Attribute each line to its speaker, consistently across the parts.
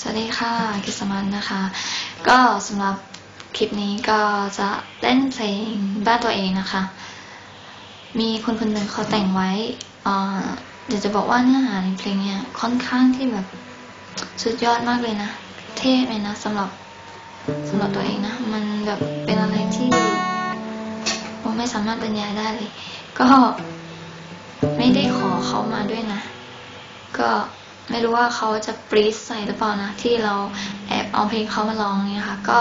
Speaker 1: สวัสดีค่ะกิสมันนะคะ ก็สำหรับคลิปนี้ก็จะเล่นเพลงบ้านตัวเองนะคะ มีคนคนหนึ่งเขาแต่งไว้เอ่อเดี๋ยวจะบอกว่าเนื้อหาในเพลงเนี่ยค่อนข้างที่แบบสุดยอดมากเลยนะ เท่เลยนะสำหรับสำหรับตัวเองนะ มันแบบเป็นอะไรที่ผมไม่สามารถบรรยายได้เลย ก็ไม่ได้ขอเขามาด้วยนะ ก็ ไม่รู้ว่าเขาจะปรีสใส่หรือเปล่านะ ที่เราแอบเอาเพลงเขามาร้องเนี่ยค่ะ ก็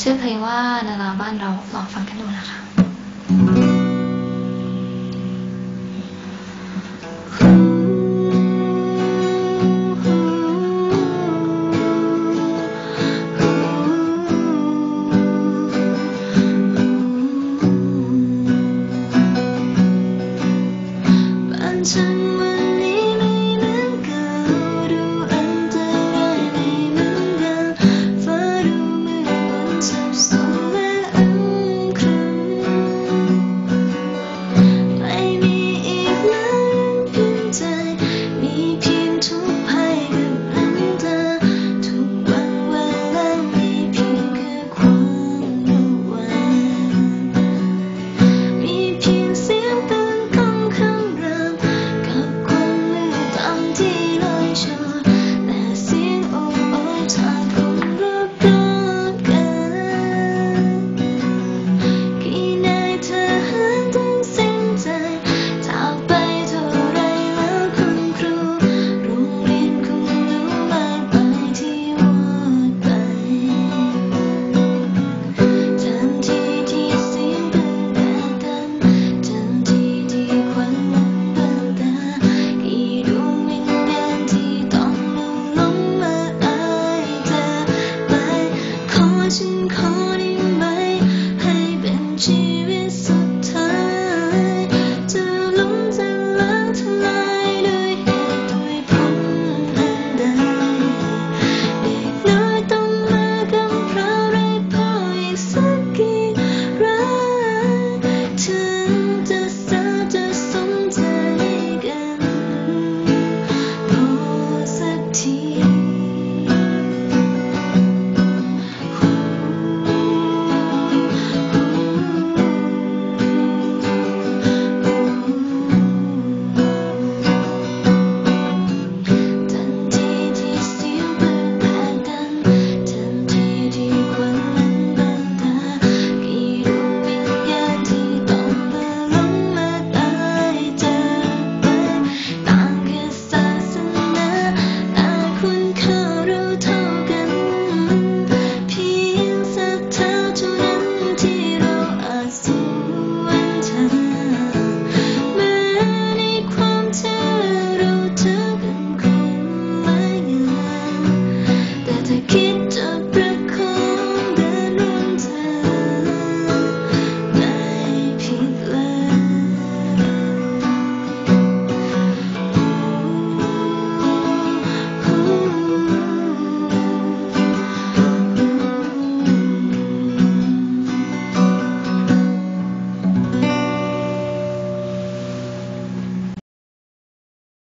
Speaker 1: ชื่อเพลงว่านาราบ้านเราลองฟังกันดูนะคะ
Speaker 2: call